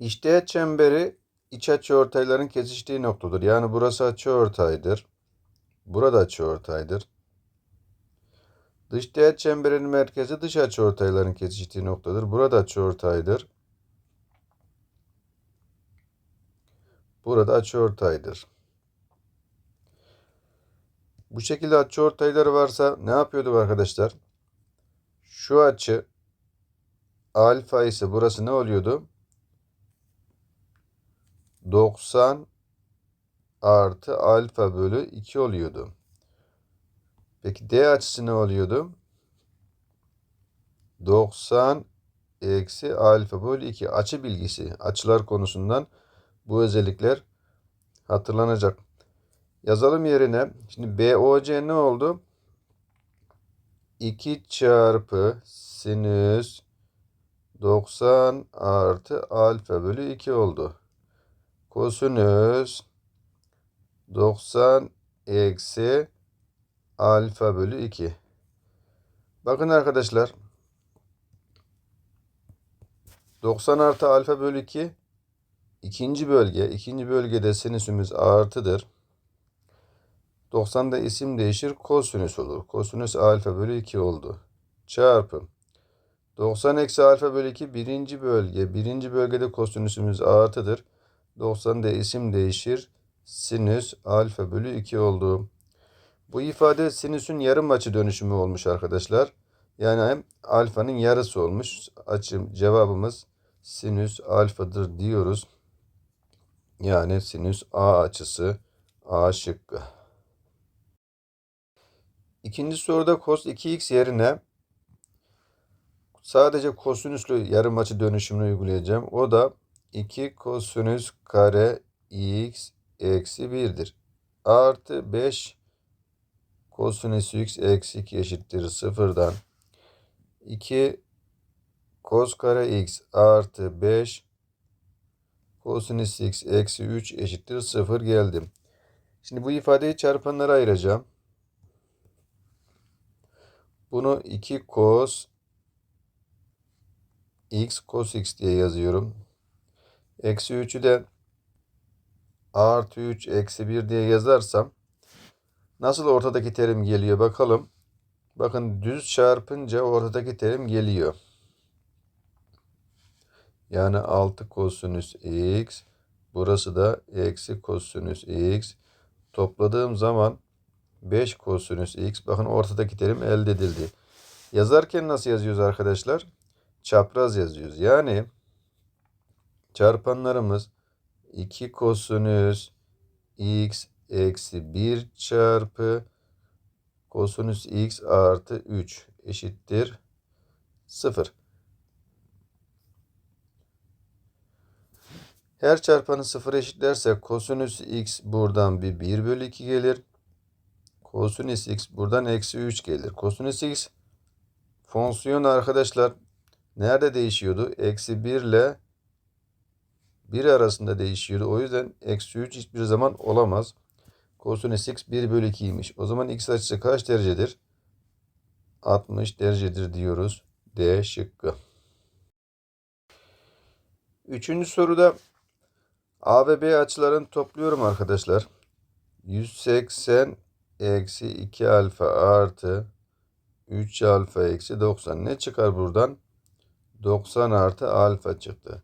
İşteğet çemberi iç açıortayların kesiştiği noktadır. Yani burası açıortaydır. Burada açıortaydır. Dış teğet çemberinin merkezi dış açıortayların kesiştiği noktadır. Burada açıortaydır. Burada açıortaydır. Bu şekilde açıortayları varsa ne yapıyorduk arkadaşlar? Şu açı alfa ise burası ne oluyordu? 90 artı alfa bölü 2 oluyordu. Peki D açısı ne oluyordu? 90 eksi alfa bölü 2 açı bilgisi. Açılar konusundan bu özellikler hatırlanacak. Yazalım yerine. Şimdi BOC ne oldu? 2 çarpı sinüs 90 artı alfa bölü 2 oldu. Kosinüs 90 eksi alfa bölü 2. Bakın arkadaşlar. 90 artı alfa bölü 2 ikinci bölge. ikinci bölgede sinüsümüz artıdır. 90'da isim değişir. Kosinüs olur. Kosinüs alfa bölü 2 oldu. Çarpı. 90 eksi alfa bölü 2 birinci bölge. Birinci bölgede kosinüsümüz artıdır. 90'da isim değişir. Sinüs alfa bölü 2 oldu. Bu ifade sinüsün yarım açı dönüşümü olmuş arkadaşlar. Yani alfanın yarısı olmuş. Açım cevabımız sinüs alfadır diyoruz. Yani sinüs A açısı A şıkkı. İkinci soruda cos 2x yerine sadece kosinüslü yarım açı dönüşümünü uygulayacağım. O da 2 kosinüs kare x eksi 1'dir. Artı 5 kosinüs x eksi 2 eşittir sıfırdan. 2 kos kare x artı 5 kosinüs x eksi 3 eşittir 0 geldim. Şimdi bu ifadeyi çarpanlara ayıracağım. Bunu 2 cos x cos x diye yazıyorum. Eksi 3'ü de artı 3 eksi 1 diye yazarsam nasıl ortadaki terim geliyor bakalım. Bakın düz çarpınca ortadaki terim geliyor. Yani 6 kosinüs x. Burası da eksi kosinüs x. Topladığım zaman 5 kosinüs x. Bakın ortadaki terim elde edildi. Yazarken nasıl yazıyoruz arkadaşlar? Çapraz yazıyoruz. Yani çarpanlarımız 2 kosinüs x eksi 1 çarpı kosinüs x artı 3 eşittir 0. Her çarpanı 0 eşitlersek kosinüs x buradan bir 1 bölü 2 gelir. Kosinüs x buradan eksi 3 gelir. Kosinüs x fonksiyon arkadaşlar nerede değişiyordu? Eksi 1 ile 1 arasında değişiyordu. O yüzden eksi 3 hiçbir zaman olamaz. Kosinüs x 1 bölü 2'ymiş. O zaman x açısı kaç derecedir? 60 derecedir diyoruz. D şıkkı. Üçüncü soruda A ve B açılarını topluyorum arkadaşlar. 180 eksi 2 alfa artı 3 alfa eksi 90. Ne çıkar buradan? 90 artı alfa çıktı.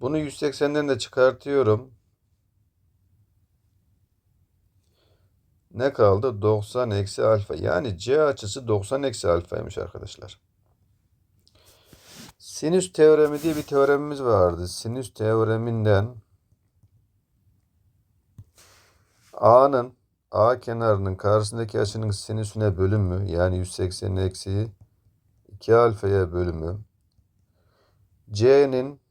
Bunu 180'den de çıkartıyorum. Ne kaldı? 90 eksi alfa. Yani C açısı 90 eksi alfaymış arkadaşlar. Sinüs teoremi diye bir teoremimiz vardı. Sinüs teoreminden A'nın A kenarının karşısındaki açının sinüsüne bölümü yani 180 eksi 2 alfaya bölümü C'nin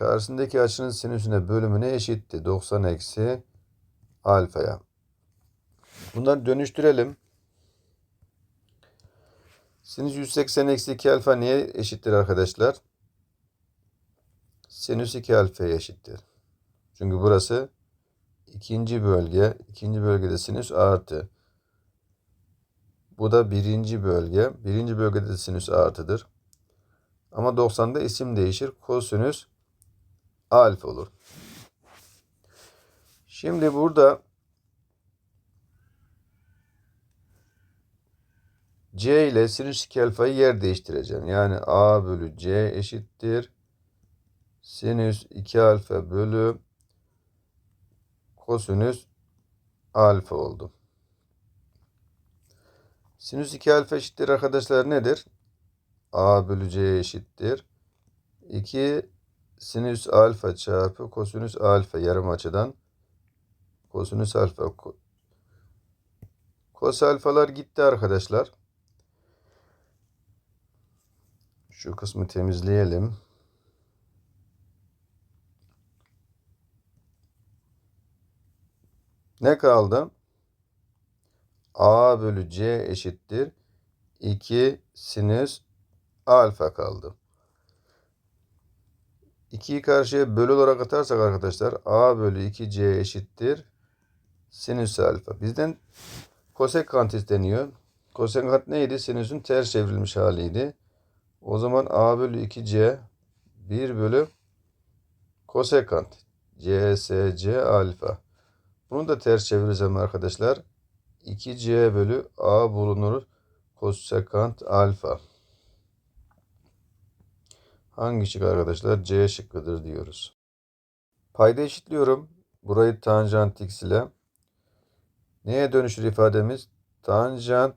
karşısındaki açının sinüsüne bölümüne eşitti. 90 eksi alfaya. Bunları dönüştürelim. Sinüs 180 eksi 2 alfa neye eşittir arkadaşlar? Sinüs 2 alfaya eşittir. Çünkü burası ikinci bölge. ikinci bölgede sinüs artı. Bu da birinci bölge. Birinci bölgede de sinüs artıdır. Ama 90'da isim değişir. Kosinüs alfa olur. Şimdi burada C ile sinüs 2 alfayı yer değiştireceğim. Yani A bölü C eşittir. Sinüs 2 alfa bölü kosinüs alfa oldu. Sinüs 2 alfa eşittir arkadaşlar nedir? A bölü C eşittir. 2 sinüs alfa çarpı kosinüs alfa yarım açıdan kosinüs alfa ko- kos alfalar gitti arkadaşlar. Şu kısmı temizleyelim. Ne kaldı? A bölü C eşittir. 2 sinüs alfa kaldı. 2'yi karşıya bölü olarak atarsak arkadaşlar A bölü 2C eşittir. Sinüs alfa. Bizden kosekant isteniyor. Kosekant neydi? Sinüsün ters çevrilmiş haliydi. O zaman A bölü 2C 1 bölü kosekant. CSC alfa. Bunu da ters çevirirsem arkadaşlar 2C bölü A bulunur kosekant alfa. Hangi şık arkadaşlar? C şıkkıdır diyoruz. Payda eşitliyorum. Burayı tanjant x ile. Neye dönüşür ifademiz? Tanjant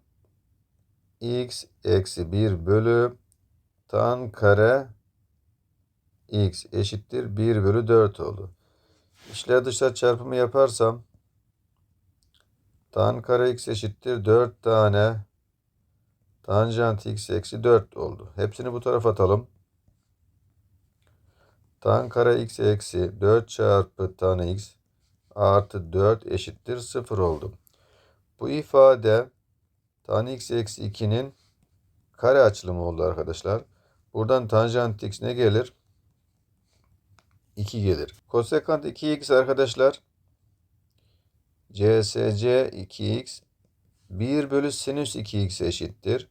x eksi 1 bölü tan kare x eşittir 1 bölü 4 oldu. İçler dışlar çarpımı yaparsam tan kare x eşittir 4 tane tanjant x eksi 4 oldu. Hepsini bu tarafa atalım. Tan kare x eksi 4 çarpı tan x artı 4 eşittir 0 oldu. Bu ifade tan x eksi 2'nin kare açılımı oldu arkadaşlar. Buradan tanjant x ne gelir? 2 gelir. Kosekant 2x arkadaşlar. CSC 2x 1 bölü sinüs 2x eşittir.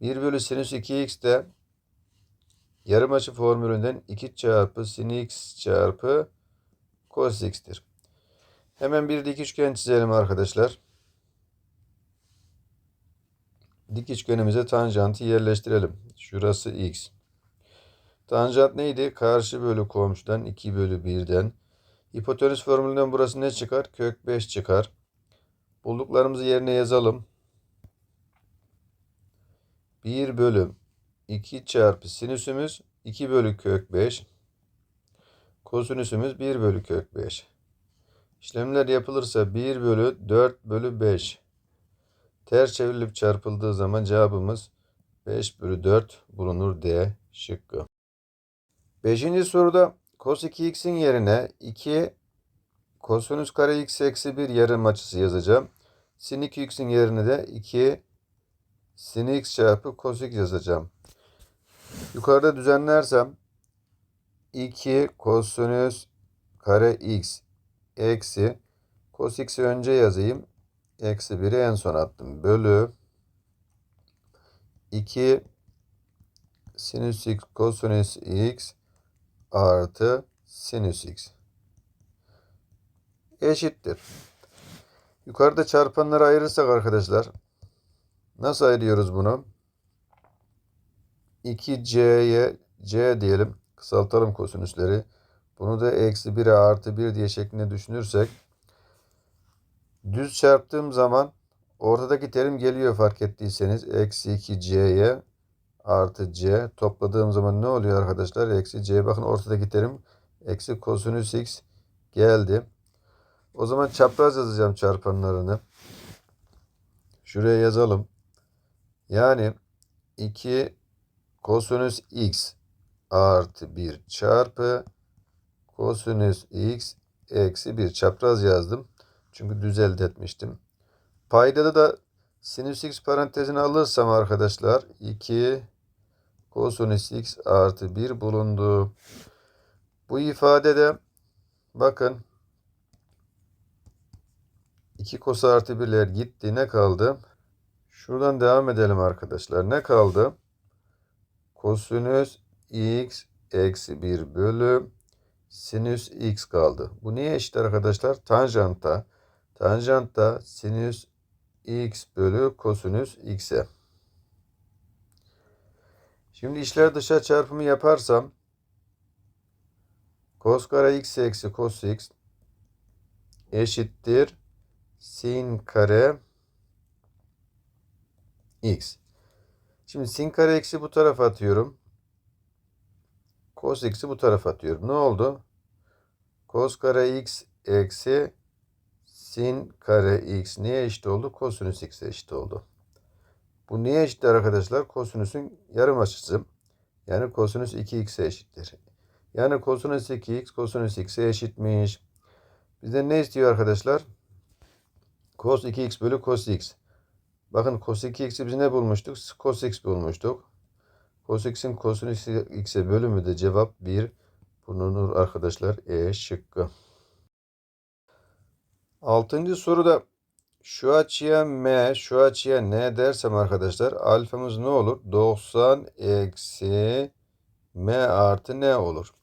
1 bölü sinüs 2x de yarım açı formülünden 2 çarpı sin x çarpı cos x'tir. Hemen bir dik üçgen çizelim arkadaşlar. Dik üçgenimize tanjantı yerleştirelim. Şurası x. Tanjant neydi? Karşı bölü komşudan 2 bölü 1'den. Hipotenüs formülünden burası ne çıkar? Kök 5 çıkar. Bulduklarımızı yerine yazalım. 1 bölü 2 çarpı sinüsümüz 2 bölü kök 5. Kosinüsümüz 1 bölü kök 5. İşlemler yapılırsa 1 bölü 4 bölü 5. Ters çevrilip çarpıldığı zaman cevabımız 5 bölü 4 bulunur D şıkkı. Beşinci soruda cos 2x'in yerine 2 kosinüs kare x eksi 1 yarım açısı yazacağım. Sin 2x'in yerine de 2 sin x çarpı cos x yazacağım. Yukarıda düzenlersem 2 kosinüs kare x eksi cos x'i önce yazayım. Eksi 1'i en son attım. Bölü 2 sinüs x kosinüs x artı sinüs x eşittir. Yukarıda çarpanları ayırırsak arkadaşlar nasıl ayırıyoruz bunu? 2c'ye c diyelim. Kısaltalım kosinüsleri. Bunu da eksi 1'e artı 1 diye şeklinde düşünürsek düz çarptığım zaman ortadaki terim geliyor fark ettiyseniz. Eksi 2c'ye artı c topladığım zaman ne oluyor arkadaşlar? Eksi c bakın ortadaki terim eksi kosinüs x geldi. O zaman çapraz yazacağım çarpanlarını. Şuraya yazalım. Yani 2 kosinüs x artı 1 çarpı kosinüs x eksi 1 çapraz yazdım. Çünkü düz elde etmiştim. Paydada da sinüs x parantezini alırsam arkadaşlar 2 kosinüs x artı 1 bulundu. Bu ifadede bakın 2 kos artı 1'ler gitti. Ne kaldı? Şuradan devam edelim arkadaşlar. Ne kaldı? Kosinüs x eksi 1 bölü sinüs x kaldı. Bu niye eşit arkadaşlar? Tanjanta. Tanjantta sinüs x bölü kosinüs x'e. Şimdi içler dışa çarpımı yaparsam cos kare x eksi cos x eşittir sin kare x. Şimdi sin kare x'i bu tarafa atıyorum. Cos x'i bu tarafa atıyorum. Ne oldu? Cos kare x eksi sin kare x neye eşit oldu? Kosinüs x'e eşit oldu. Bu neye eşittir arkadaşlar? Kosinüsün yarım açısı. Yani kosinüs 2x'e eşittir. Yani kosinüs 2x kosinüs x'e eşitmiş. Bizden ne istiyor arkadaşlar? Cos 2x bölü cos x. Bakın cos 2x'i biz ne bulmuştuk? Cos x bulmuştuk. Cos x'in kosinüs x'e bölümü de cevap 1. Bulunur arkadaşlar E şıkkı. Altıncı soruda şu açıya M, şu açıya N dersem arkadaşlar alfamız ne olur? 90 eksi M artı N olur.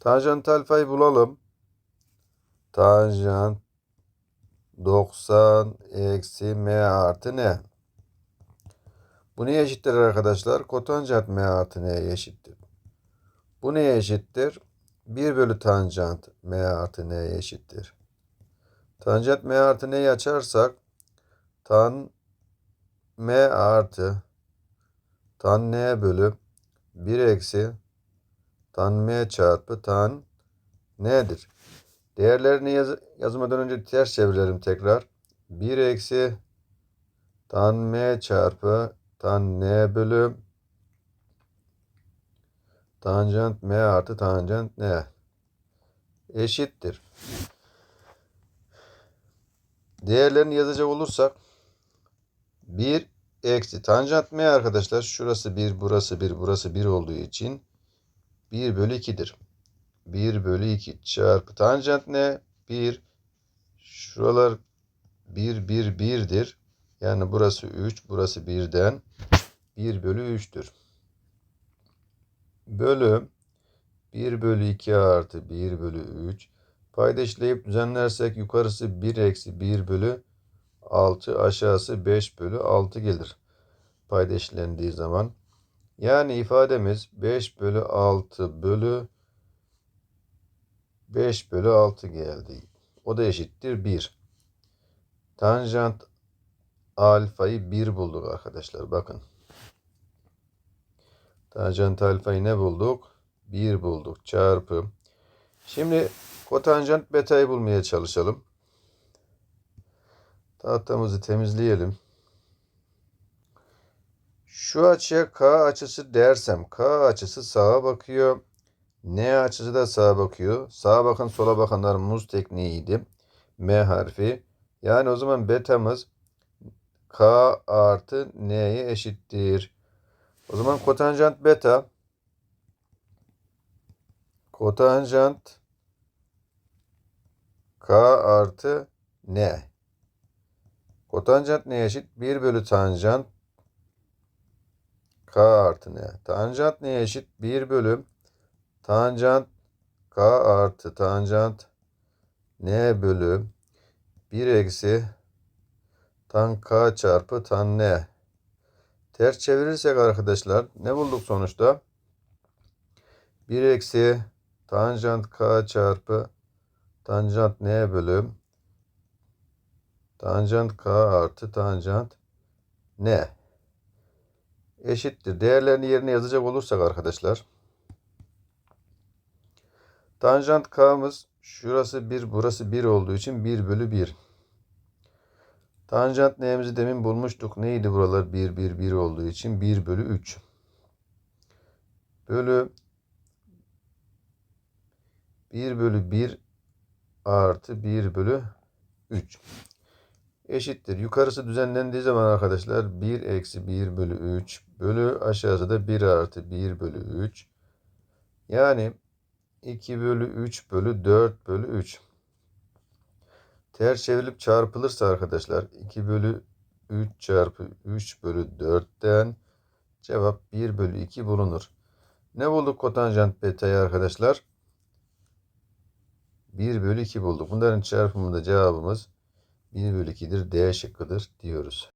Tanjant alfayı bulalım. Tanjant 90 eksi M artı N. Bu neye eşittir arkadaşlar? Kotanjant M artı N'ye eşittir. Bu neye eşittir? 1 bölü tanjant M artı N'ye eşittir. Tanjant M artı N'yi açarsak tan M artı tan N bölü 1 eksi tan M çarpı tan N'dir. Değerlerini yaz yazmadan önce ters çevirelim tekrar. 1 eksi tan M çarpı tan N bölü tanjant M artı tanjant N eşittir. Değerlerini yazacak olursak 1 eksi tanjant M arkadaşlar şurası 1 burası 1 burası 1 olduğu için 1 bölü 2'dir. 1 bölü 2 çarpı tanjant ne? 1 şuralar 1 1 1'dir. Yani burası 3 burası 1'den 1 bölü 3'tür. Bölü 1 bölü 2 artı 1 bölü 3 Payda işleyip düzenlersek yukarısı 1 eksi 1 bölü 6 aşağısı 5 bölü 6 gelir. Payda işlendiği zaman. Yani ifademiz 5 bölü 6 bölü 5 bölü 6 geldi. O da eşittir 1. Tanjant alfayı 1 bulduk arkadaşlar. Bakın. Tanjant alfayı ne bulduk? 1 bulduk. Çarpı. Şimdi Kotanjant beta'yı bulmaya çalışalım. Tahtamızı temizleyelim. Şu açıya K açısı dersem K açısı sağa bakıyor. N açısı da sağa bakıyor. Sağa bakın sola bakanlar muz tekniğiydi. M harfi. Yani o zaman betamız K artı N'ye eşittir. O zaman kotanjant beta kotanjant K artı N. Kotanjant neye eşit? 1 bölü tanjant K artı N. Tanjant neye eşit? 1 bölü tanjant K artı tanjant N bölü 1 eksi tan K çarpı tan N. Ters çevirirsek arkadaşlar ne bulduk sonuçta? 1 eksi tanjant K çarpı Tanjant n bölü tanjant k artı tanjant n eşittir. Değerlerini yerine yazacak olursak arkadaşlar tanjant k'mız şurası 1 burası 1 olduğu için 1 bölü 1. Tanjant n'imizi demin bulmuştuk. Neydi buralar 1 1 1 olduğu için 1 bölü 3. Bölü 1 bölü 1 artı 1 bölü 3 eşittir. Yukarısı düzenlendiği zaman arkadaşlar 1 eksi 1 bölü 3 bölü aşağısı da 1 artı 1 bölü 3 yani 2 bölü 3 bölü 4 bölü 3 ters çevrilip çarpılırsa arkadaşlar 2 bölü 3 çarpı 3 bölü 4'ten cevap 1 bölü 2 bulunur. Ne bulduk kotanjant beta'yı arkadaşlar? 1 bölü 2 bulduk. Bunların çarpımında cevabımız 1 bölü 2'dir. D şıkkıdır diyoruz.